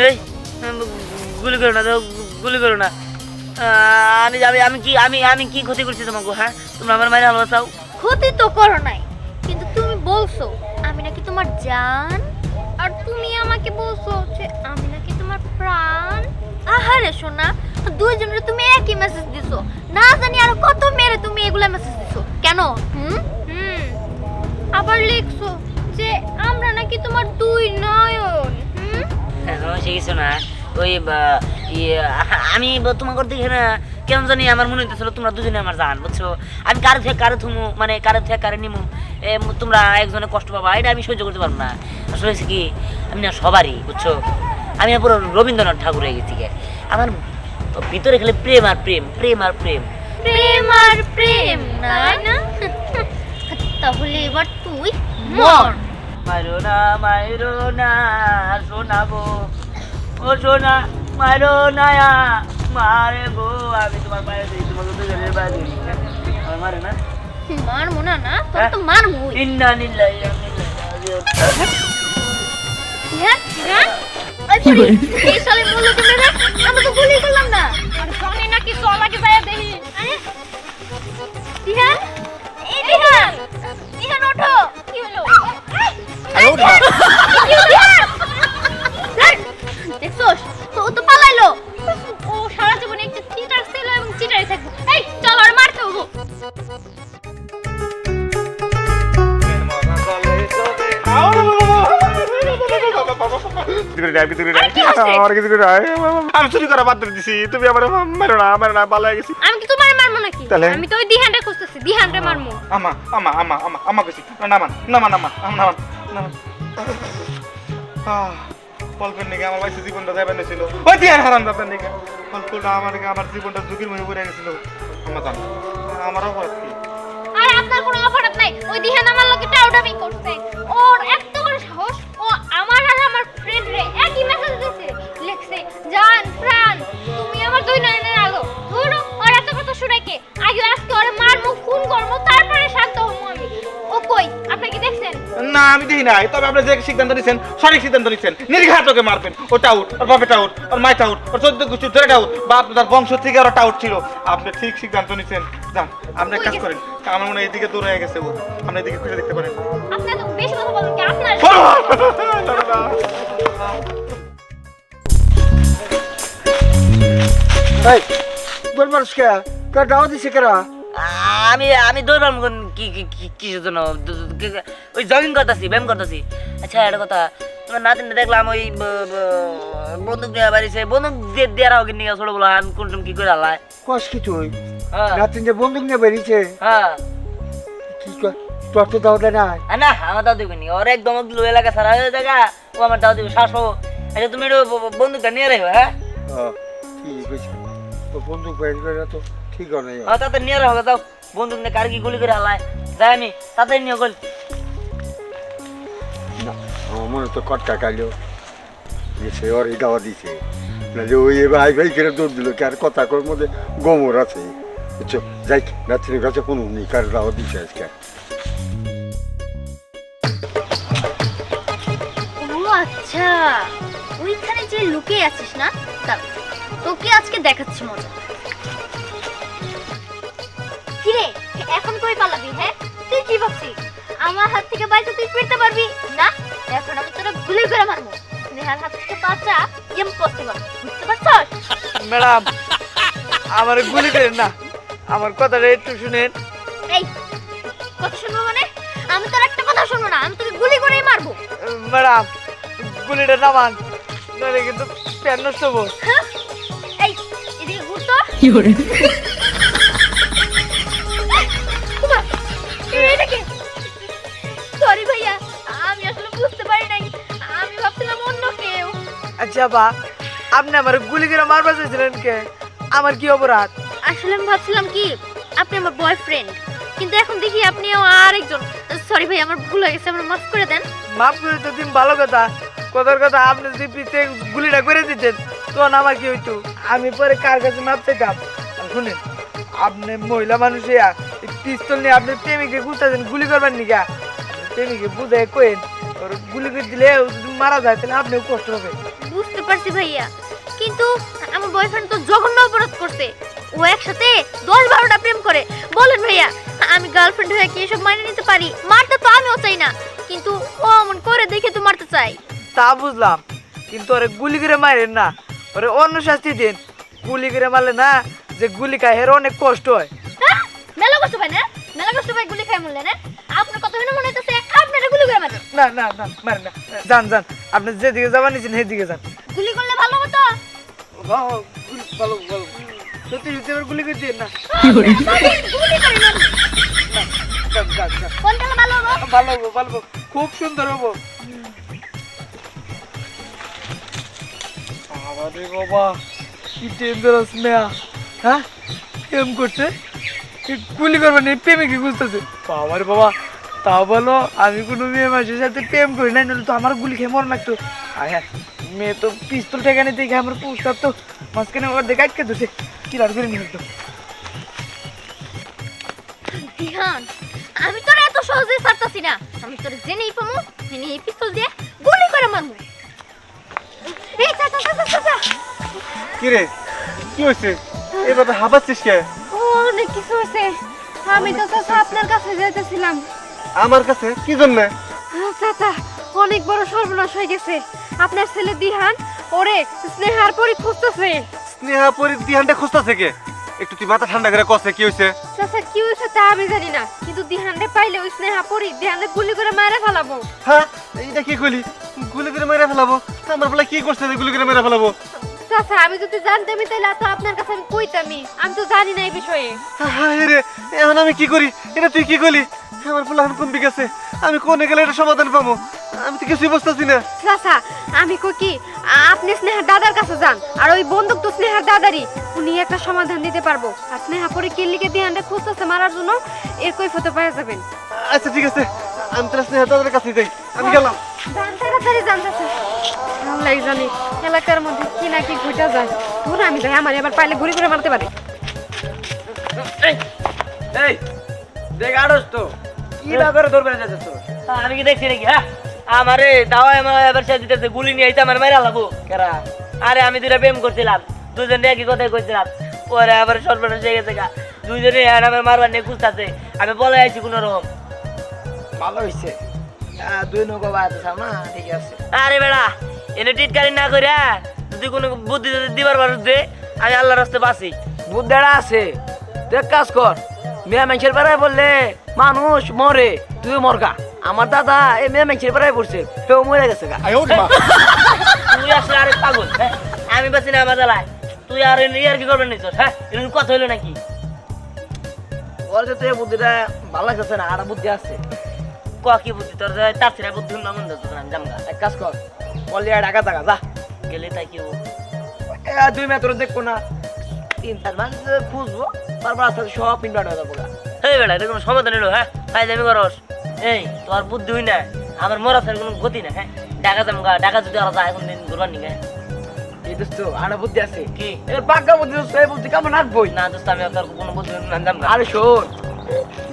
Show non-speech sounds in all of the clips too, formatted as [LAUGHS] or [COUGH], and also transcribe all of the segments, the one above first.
এই গুলি করো না গুলি করো না। আমি আমি আমি কি, আমি আমি কি ক্ষতি করছি তোমাকে হ্যাঁ? তোমরা আমার মায়ের হালবা চাও ক্ষতি তো করো নাই, কিন্তু তুমি বলছো, আমি নাকি তোমার জান, আর তুমি আমাকে বলছো যে আমি নাকি তোমার প্রাণ। আহারে সোনা, দুইজনের তুমি একই মেসেজ দিছো। না জানি আর কত মেরে তুমি এগুলা মেসেজ দিছো। কেন? হুম? হুম। আবার লিখছো যে আমরা নাকি তোমার দুই নয়ন। সে কিছু না। ওই ইয়ে, আমি তোমাকে দেখে না কেমন জানি আমার মনে হইতেছিল তোমরা দুজনে আমার জান বুঝছ? আমি কারও থেকে কারও থুমু মানে কারও থেকে কারও নিমু? তোমরা একজনে কষ্ট পাবা এটা আমি সহ্য করতে পারব না। আসলে কি আমি না সবারই বুঝছ? আমি না পুরো রবীন্দ্রনাথ ঠাকুর হয়ে গেছি আমার ভিতরে খালি প্রেম আর প্রেম প্রেম আর প্রেম। প্রেম আর প্রেম তাই না? তাহলে এবার তুই মর। মারো না মারো না শোনাবো। ও সোনা মারো না মারে গো আমি তোমার পায়ে দিই তোমাকে দুজনের পায়ে দিই। আমার মারে না? মার মোনা না তোর তো মার ইন্না রাজিউন হ্যাঁ হ্যাঁ? এই সালে মূল্য কেমনে রে আমরা তো গুলি করলাম না। আর জানি না কি যায় দেখি আরে দেখছোস তো ও তো পালাইলো ও সারা জীবন একটা চিটার ছিল এবং চিটারই থাকব এই চল আর মারতে হব ভিতরে যাই, ভিতরে যাই। আরে কি হচ্ছে? আমার কিছু করে আয়। আমি চুরি করা বাদ দিছি তুমি আমার মেরো না মেরো না ভালো গেছি আমি কি তোমার মারবো নাকি তাহলে? আমি তো ওই দিহানটা খুঁজতেছি দিহানটা মারমু আমা আমা আমা আমা আমা গেছি নামান নামান নামান আম নামান নামান আহ, অল্পের নাকি আমার বাইসে জীবনটা যাবেন ছিল। ওই দিয়ে হারাম দাদার নাকি। অল্পটা আমার আমার জীবনটা ঝুঁকির মধ্যে পড়ে গেছিল। আমার জান। আমার অপরাধ কি? আর আপনার কোনো অপরাধ নাই। ওই দিহান আমার লোকে টাউটামি করছে। ওর এত বড় সাহস ও আমার আর আমার ফ্রেন্ড রে একই মেসেজ দিছে। লিখছে জান প্রাণ তুমি আমার দুই নয়নের আমি দেখি নাই তবে আপনি যে সিদ্ধান্ত নিচ্ছেন সঠিক সিদ্ধান্ত নিচ্ছেন নির্ঘাত ওকে মারবেন। ওটা আউট ওর বাপেটা আউট ওর মাইটা আউট ওর চোদ্দ গোষ্ঠী ধরে আউট বা আপনার বংশ থেকে ওরা আউট ছিল। আপনি ঠিক সিদ্ধান্ত নিচ্ছেন যান আপনি কাজ করেন। আমার মনে হয় এদিকে দৌড়ে হয়ে গেছে ও। আপনি এদিকে খুঁজে দেখতে পারেন। আপনি তো বেশি কথা বলেন কি আপনার এই দাওয়া দিছে কেরা? আমি আমি দৌড়াম কি কি কি- জন্য? ওই জগিং করতেছি ব্যায়াম করতেছি। আচ্ছা একটা কথা তোমার নাতিনটা দেখলাম ওই বন্দুক নিয়ে বাড়িছে বন্দুক দিয়ে দেওয়ার হোক নিয়ে ছোট বলো আমি কোন কি করে আল্লাহ কস কি তুই? হ্যাঁ। রাতিন যে বন্দুক নিয়ে বেরিয়েছে? হ্যাঁ। কি তোর তো দাও নাই? না আমার দাও দিবনি ওর একদম এলাকা সারা হয়ে জায়গা ও আমার দাও দিবে হব আচ্ছা তুমি একটু বন্দুকটা নিয়ে রাখো হ্যাঁ? ঠিক আছে। তো বন্দুক বের করে তো ঠিক নেই। হ্যাঁ তাতে নিয়ে রাখো দাও বন্দুক নিয়ে কার কি গুলি করে আল্লাহ যাই আমি তাতে নিয়ে গল। আমার মনে তো কটকা কাইলো যে সে ওর দাওয়া দিছে। না যে ওই ভাই ভাই করে দৌড় দিল কি আর কথা কর মধ্যে গোমর আছে। বুঝছ? যাই রাত্রির কাছে কোনো নেই কার দাওয়া দিছে আজকে? আচ্ছা ওইখানে যে লুকিয়ে আছিস না? তোকে আজকে দেখাচ্ছি মজা। কিরে এখন কই পালাবি হ্যাঁ? তুই কি ভাবছিস? আমার হাত থেকে বাইসে তুই ফিরতে পারবি? না এখন আমি তোরা গুলি করে মারবো। নেহার হাত থেকে বাঁচা ইম্পসিবল বুঝতে পারছস? ম্যাডাম আমার গুলি করেন না। আমার কথাটা একটু শুনেন। এই কথা শুনব মানে? আমি তোর একটা কথা শুনব না আমি তোকে গুলি করেই মারবো। ম্যাডাম গুলিটা নামান নাহলে কিন্তু প্যান নষ্ট হব। হ্যাঁ? এই এদিকে ঘুরতো সরি আচ্ছা বা আপনি আমার গুলি করে মারবা চাইছিলেন কে? আমার কি অপরাধ? আসলে আমি ভাবছিলাম কি আপনি আমার বয়ফ্রেন্ড কিন্তু এখন দেখি আপনিও আরেকজন। সরি ভাই আমার ভুল হয়ে গেছে আমার মাফ করে দেন। মাফ করে তো দিন ভালো কথা। কথার কথা আপনি যদি পিছে গুলিটা করে দিতেন তখন আমার কি হইতো? আমি পরে কার কাছে মাপ চাইতাম? শুনেন আপনি মহিলা মানুষ পিস্তল নিয়ে আপনি প্রেমিকে গুছাছেন গুলি করবেন নিকা? প্রেমিকে বুঝে কইন ওর গুলি করে দিলে যদি মারা যায় তাহলে আপনিও কষ্ট হবে। বুঝতে পারছি ভাইয়া। কিন্তু আমার বয়ফ্রেন্ড তো জঘন্য অপরাধ করছে। ও একসাথে দশ বারোটা প্রেম করে। বলেন ভাইয়া আমি গার্লফ্রেন্ড হয়ে কি এসব মানিয়ে নিতে পারি? মারতে তো আমিও চাই না। কিন্তু ও এমন করে দেখে তো মারতে চাই। তা বুঝলাম। কিন্তু ওরে গুলি করে মারেন না। ওরে অন্য শাস্তি দিন। গুলি করে মারলে না যে গুলি খায় অনেক কষ্ট হয়। হ্যাঁ? মেলা কষ্ট পাই না? মেলা কষ্ট পাই গুলি খাই মূল্য না? আপনার কথা শুনে মনে হইতেছে আপনারা গুলি করে মারেন। না না না মারেন না। যান যান। আপনি যেদিকে যাবেন সেদিকে যান। গুলি করলে ভালো হতো? হ্যাঁ, হ্যাঁ, গুলি- ভালো ভালো। সত্যি সত্যি এবার গুলি করে দিয়ে না। গুলি করি না। কোনটা ভালো হব? ভালো হব ভালো হব। খুব সুন্দর হব। আরে বাবা কি ডেঞ্জারাস মেয়া। হ্যাঁ? প্রেম করছে? গুলি করবে না প্রেমিকে খুঁজতেছে। বাবার বাবা তা বলো আমি কোনো মেয়ে মানুষের সাথে প্রেম করি নাই নাহলে তো আমার গুলি খেয়ে মর লাগতো। আর হ্যাঁ মেয়ে তো পিস্তল ঠেকানে দেখে আমার পুস্তার তো মাঝখানে ওর দেখে আটকে ধরছে কি লাভ করে নিয়ে দিহান আমি তোর এত সহজে ছাড়তাছি না। আমি তোর জেনেই পামু জেনে এই পিস্তল দিয়ে গুলি করে মারমু এই চা চা চা চা, চা চা কি রে কি এভাবে হাবাচ্ছিস কে? অনেক কিছু হয়েছে। আমি তো চাচা আপনার কাছে যেতেছিলাম। আমার কাছে? কি জন্য? চাচা অনেক বড় সর্বনাশ হয়ে গেছে। আপনার ছেলে দিহান ওরে স্নেহার পরি খুঁজতেছে। স্নেহা পরি দিহানটা খুঁজতেছে কে? একটু তুই মাথা ঠান্ডা করে কষে কি হয়েছে চাচা কি হয়েছে তা আমি জানি না কিন্তু দিহানরে পাইলে ওই স্নেহা পরি দিহানরে গুলি করে মারে ফেলাবো। হ্যাঁ এইটা কি কইলি গুলি করে মেরে ফেলাবো? আমার বলে কি করছে গুলি করে মেরে ফেলাবো? চাচা আমি যদি জানতামই তাহলে তো আপনার কাছে আমি কইতামই। আমি তো জানি না এই বিষয়ে। হায় রে এখন আমি কি করি? এটা তুই কি করলি? আমার ফুল এখন কমবি গেছে। আমি কোনে গেলে এটা সমাধান পাবো? আমি তো কিছুই বুঝতেছি না। চাচা আমি কই কি আপনি স্নেহার দাদার কাছে যান। আর ওই বন্দুক তো স্নেহার দাদারই উনি একটা সমাধান দিতে পারব। আর স্নেহা পরে কিল্লিকে দিহানরে খুঁজতেছে মারার জন্য এর কৈফতে পাওয়া যাবেন। আচ্ছা ঠিক আছে। আমি তাহলে স্নেহা দাদার কাছে যাই। আমি গেলাম। তাড়াতাড়ি যান চাচা জানি এলাকার মধ্যে কি না কি ঘুটা যায়। আমি যাই আমার এবার পাইলে ঘুরে ঘুরে মারতে পারে। এই এই দেখ আড়স তো কি না করে ধরবে যাচ্ছে আমি কি দেখছি নাকি হ্যাঁ? আমারে দাওয়ায় আমার এবার সে দিতেছে গুলি নিয়ে আইতে আমার মেরা লাগবো। কেরা? আরে আমি দুটা প্রেম করছিলাম দুজন একই কথাই কইছিলাম। পরে আবার সর্বনাশ হয়ে গেছে গা। দুইজনে আর আমার মারবার নিয়ে খুঁজতেছে আমি বলে আইছি কোনো রকম। ভালো হইছে। দুই নৌকা বাদ না? ঠিক আছে। আরে বেড়া এনে টিটকারি না কইরা যদি কোনো বুদ্ধি যদি দিবার পারো দে আমি আল্লাহর রাস্তে বাঁচি। বুদ্ধারা আছে। দেখ কাজ কর মেয়ে মানুষের বেড়ায় বললে মানুষ মরে তুই মরগা আমার দাদা এই মেয়ে মানুষের বেড়ায় পড়ছে সেও মরে গেছে গা। [LAUGHS] তুই আসলে আরে পাগল হ্যাঁ? আমি বাঁচি না আমার জ্বালায় তুই আর ইয়ার কি করবেন নিছ হ্যাঁ? এরকম কথা হইল নাকি? বলছে তুই বুদ্ধিটা ভালো লাগতেছে না আর বুদ্ধি আছে। ক কি বুদ্ধি তোর তার বুদ্ধি না মন্দ আমি জামগা এক কাজ কর অলিয়া ঢাকা থাকা যা গেলে তাই কি দুই মেয়ে তোর দেখব না তিন চার মাস খুঁজবো তারপর আস্তে আস্তে সব ইনভার্ট হয়ে যাব এই এটা কোনো সমাধান এলো হ্যাঁ যাবি করস এই তোর বুদ্ধি হই না আমার মরা কোনো গতি না হ্যাঁ ডাকা জামগা ডাকা যদি আর যায় কোনদিন ঘুরবার এই দোস্ত আর বুদ্ধি আছে কি এবার পাক্কা বুদ্ধি দোস্ত এই বুদ্ধি কেমন রাখবোই না দোস্ত আমি আর কোনো বুদ্ধি না জামগা আরে শোন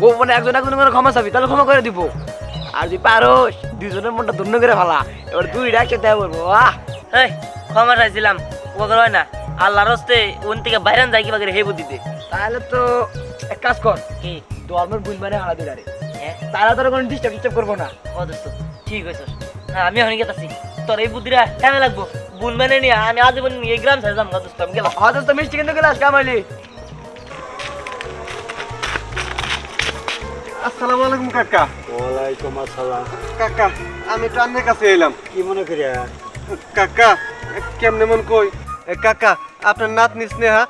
গোপনে একজন একজন করে ক্ষমা চাবি তাহলে ক্ষমা করে দিব আর যদি পারোস দুজনের মনটা ধন্য করে ফেলা। এবার দুইটা একসাথে বলব আহ এই ক্ষমা চাইছিলাম ও হয় না। আল্লাহর হস্তে ওন থেকে বাইরান যাই কিবা করে হে বুদ্ধিতে। তাহলে তো এক কাজ কর। কি? ধর্মের বুঝ মানে হারা দিলারে। হ্যাঁ? তারা তোর কোনো ডিস্টার্ব ডিস্টার্ব করব না। ও দোস্ত ঠিক হয়েছ। হ্যাঁ আমি এখন গেতাছি। তোর এই বুদ্ধিটা কেমন লাগবো। বুন মানে নিয়ে আমি আজীবন এই গ্রাম যাম দোস্ত আমি গেলাম। হয়তো তো মিষ্টি কিন্তু গেলাস কামাইলি? আসসালামু আলাইকুম কাকা। ওয়ালাইকুম আসসালাম। কাকা আমি একটু আপনার কাছে এলাম। কি মনে করি কাকা কেমনে মন কই? কাকা আপনার নাতনি স্নেহা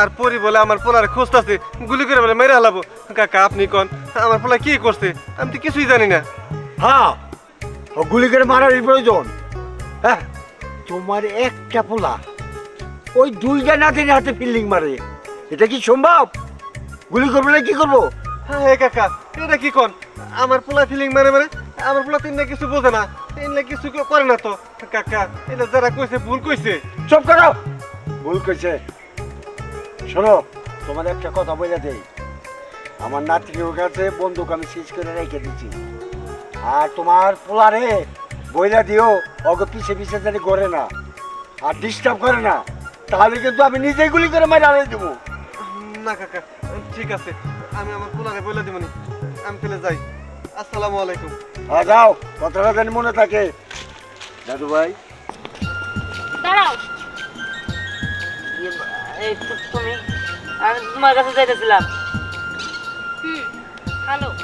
আর পরি বলে আমার পোলার খুঁজতেছে গুলি করে বলে মেরে হালাবো কাকা আপনি কোন? আমার পোলা কি করছে? আমি তো কিছুই জানি না। হ্যাঁ ও গুলি করে মারার প্রয়োজন। হ্যাঁ তোমার একটা পোলা ওই দুইটা নাতির হাতে ফিল্ডিং মারে। এটা কি সম্ভব? গুলি করবে না কি করব? হ্যাঁ হে কাকা এটা কি কোন? আমার পোলা ফিলিং মারে মারে আমার পোলা তিন কিছু বোঝে না এনে কিছু করে না তো। কাকা এটা যারা কইছে ভুল কইছে। চুপ করো। ভুল কইছে। শোনো তোমার একটা কথা বলে দেই। আমার নাতির কাছে বন্দুক আমি সিজ করে রেখে দিচ্ছি আর তোমার পোলারে বইলা দিও অগ পিছে পিছে জানি করে না। আর ডিস্টার্ব করে না। তাহলে কিন্তু আমি নিজেই গুলি করে মারি আড়াই দেবো। না কাকা ঠিক আছে। আমি আমার পোলারে বলে দিবনি আমি তাহলে যাই। আসসালামু আলাইকুম। আর যাও। কথাটা জানি মনে থাকে। দাদু ভাই। দাঁড়াও। এই তু- তুমি আমি তোমার কাছে যাইতেছিলাম। হুম হ্যালো।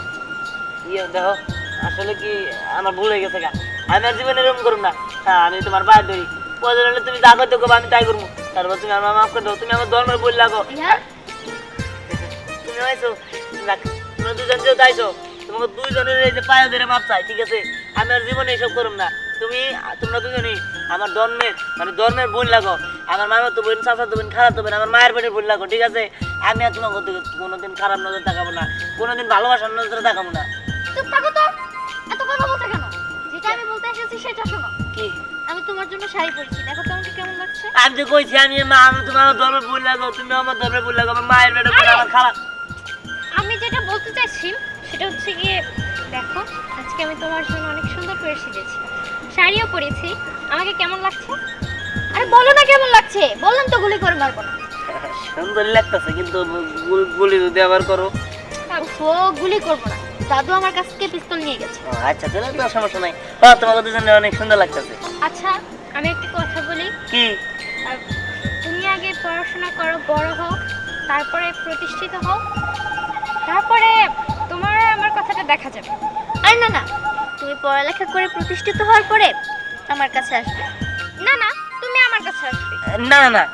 ইয়ে দেখো আসলে কি আমার ভুল হয়ে গেছে গা। আমি আর জীবনে এরকম করুম না। হ্যাঁ আমি তোমার বাইর ধরি। প্রয়োজন হলে তুমি যা করতে আমি তাই করব তারপর তুমি আমার মাফ করে দাও। তুমি আমার ধর্মের বই লাগো। ইহান তুমি আইছো তোমরা দুজন যেহেতু আইছো তোমাকে দুইজনের এই যে পায়ে ধরে মাপ চাই ঠিক আছে? আমি আর জীবনে এসব করুম না। তুমি তোমরা দুজনই আমার ধর্মের মানে ধর্মের বোন লাগো। আমার মামা তো বোন চাচা তো বোন খারাপ তো বোন আমার মায়ের পেটের বোন লাগো ঠিক আছে? আমি আর তোমাকে কোনোদিন খারাপ নজর দেখাবো না কোনোদিন ভালোবাসার নজরে দেখাবো না। চুপ থাকো তো! এত কথা বলতে কেন? যেটা আমি বলতে এসেছি সেটা শোনো। কি? আমি তোমার জন্য শাড়ি পরেছি। দেখো তো আমাকে কেমন লাগছে। আমি তো কইছি আমি মা আমি তোমার ধর্মের বোন লাগো তুমি আমার ধর্মের বোন লাগো আমার মায়ের পেটের বোন আমার খারাপ বলতে সেটা হচ্ছে গিয়ে দেখো আজকে আমি তোমার জন্য অনেক সুন্দর করে সেজেছি। শাড়িও পরেছি। আমাকে কেমন লাগছে? আরে বলো না কেমন লাগছে। বললাম তো গুলি করে মারবো না। সুন্দর লাগতেছে কিন্তু গুলি যদি আবার করো। ও গুলি করব না। দাদু আমার কাছ থেকে পিস্তল নিয়ে গেছে। আচ্ছা তাহলে তো সমস্যা নাই। হ্যাঁ তোমাকে দুজনে অনেক সুন্দর লাগতেছে। আচ্ছা আমি একটা কথা বলি। কি? আর তুমি আগে পড়াশোনা করো বড় হও তারপরে প্রতিষ্ঠিত হও। তারপরে তোমার আর আমার কথাটা দেখা যাবে। আর না না তুমি পড়ালেখা করে প্রতিষ্ঠিত হওয়ার পরে আমার কাছে আসবে। না না তুমি আমার কাছে আসবে। না না না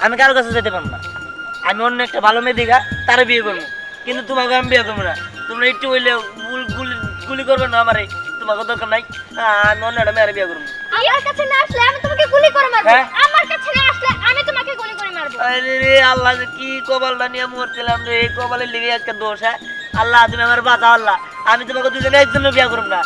আমি কারোর কাছে যেতে পারব না। আমি অন্য একটা ভালো মেয়ে দিঘা তারা বিয়ে করব। কিন্তু তোমাকে আমি বিয়ে করব না। তোমরা একটু হইলে গুল- গুলি গুলি করবে না আমারে। তোমাকে দরকার নাই। আমি অন্য একটা মেয়ের বিয়ে করব। আমার কাছে না আসলে আমি তোমাকে গুলি করে মারবো। হ্যাঁ? আমার কাছে না আসলে আমি তোমাকে গুলি করে মারবো। আরে আল্লাহ কি কপালটা নিয়ে মরছিলাম রে। এই কপালের লিগে আজকে দোষ হ্যাঁ? আল্লাহ তুমি আমার বাঁচাও আল্লাহ। আমি তোমাকে দুজনে একজনের বিয়ে করব না।